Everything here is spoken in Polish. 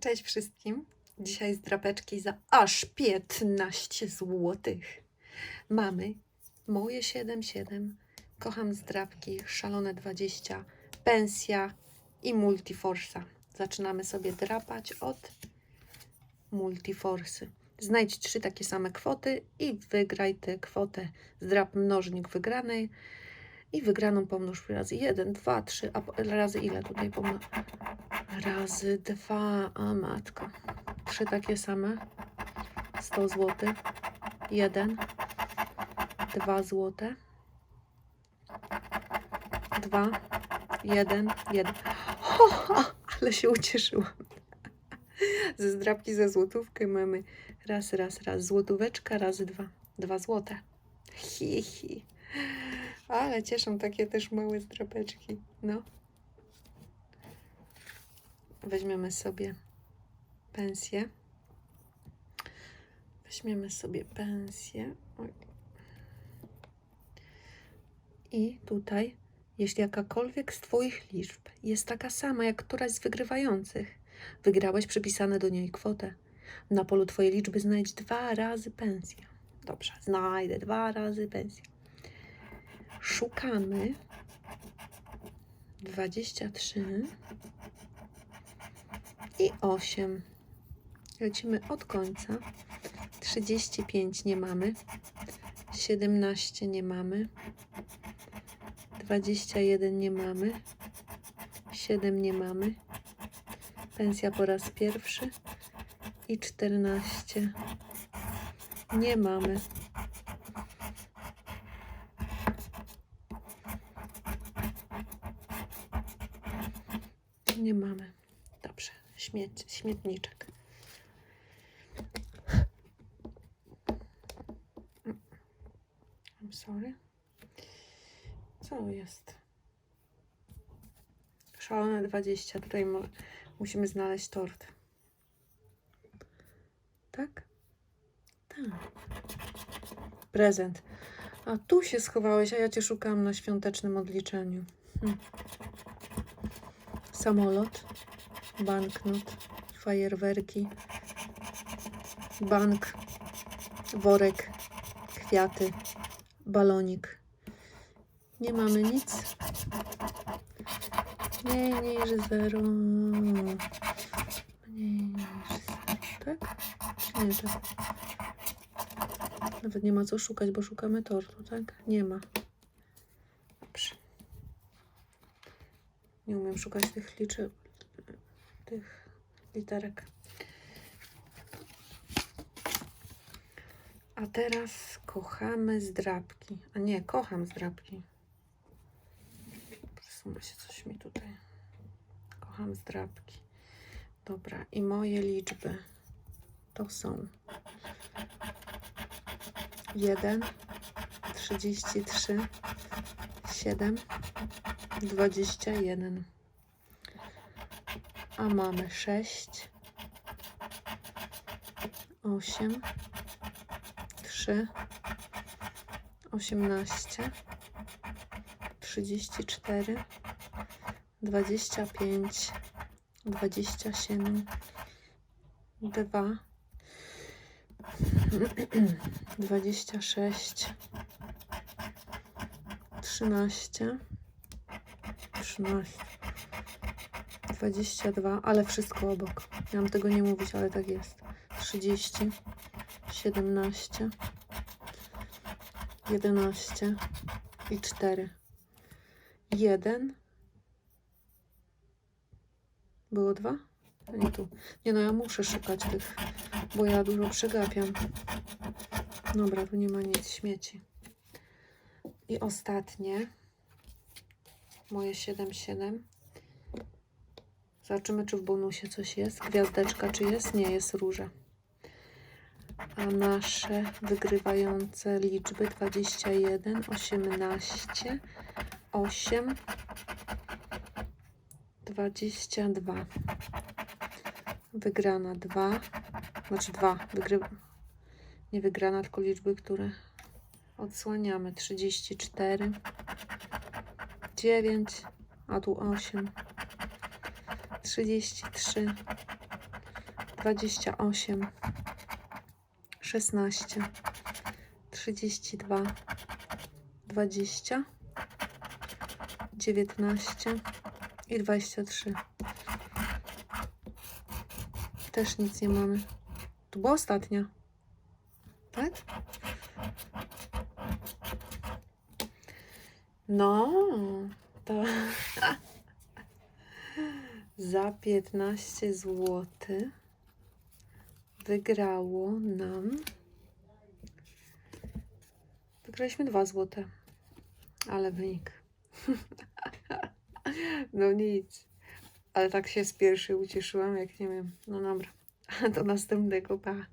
Cześć wszystkim. Dzisiaj z drapeczki za aż 15 zł. Mamy moje 7,7. Kocham zdrapki, szalone 20, pensja i multiforsa. Zaczynamy sobie drapać od multiforsy. Znajdź trzy takie same kwoty i wygraj tę kwotę. Zdrap mnożnik wygranej i wygraną pomnóż razy 1, 2, 3, a razy ile tutaj pomnóż? Razy 2, a matko. Trzy takie same. 100 zł. 1, 2 zł. 2, 1, 1. Ho, ho, ale się ucieszyłam. Ze zdrabki za złotówkę mamy raz, raz, raz. Złotóweczka razy dwa. Dwa złote. Hi, hi. Ale cieszą takie też małe zdrapeczki. No. Weźmiemy sobie pensję. Weźmiemy sobie pensję. I tutaj, jeśli jakakolwiek z Twoich liczb jest taka sama jak któraś z wygrywających, wygrałeś przypisane do niej kwotę. Na polu Twojej liczby znajdź dwa razy pensję. Dobrze, znajdę dwa razy pensję. Szukamy 23 i 8. Lecimy od końca. 35 nie mamy. 17 nie mamy. 21 nie mamy. 7 nie mamy. Pensja po raz pierwszy. I 14 nie mamy. Nie mamy. Dobrze, śmieć, śmietniczek. I'm sorry. Co jest? Szalone 20. Tutaj musimy znaleźć tort. Tak? Tak. Prezent. A tu się schowałeś, a ja cię szukałam na świątecznym odliczeniu. Hm. Samolot, banknot, fajerwerki, bank, worek, kwiaty, balonik. Nie mamy nic. Mniej niż zero. Mniej niż zero. Tak? Nie tak? Nawet nie ma co szukać, bo szukamy tortu, tak? Nie ma. Nie umiem szukać tych liczy... tych literek. A teraz kochamy zdrabki. A nie, kocham zdrabki. Przesunę się coś mi tutaj. Kocham zdrabki. Dobra, i moje liczby to są 1, 33, 7, 21. A mamy 6, 8, 3, 18, 34, 25, 27, 2, 26, 13, 13, 22, ale wszystko obok. Miałam tego nie mówić, ale tak jest. 30, 17, 11 i 4. 1. Było dwa? A Nie tu. Nie no, ja muszę szukać tych, bo ja dużo przegapiam. Dobra, tu nie ma nic, śmieci. I ostatnie. Moje 7-7. Zobaczymy, czy w bonusie coś jest. Gwiazdeczka, czy jest? Nie, jest róża. A nasze wygrywające liczby 21, 18, 8, 22. Wygrana 2, znaczy 2, wygrywa. Nie wygrana, tylko liczby, które odsłaniamy. 34, 9, a tu 8, 33, 28, 16, 32, 20, 19 i 23. Też nic nie mamy. To była ostatnia. Tak? No, to za 15 zł wygrało nam. Wygraliśmy 2 zł. Ale wynik. No nic. Ale tak się z pierwszej ucieszyłam, jak nie wiem. No dobra. Do następnego. Pa.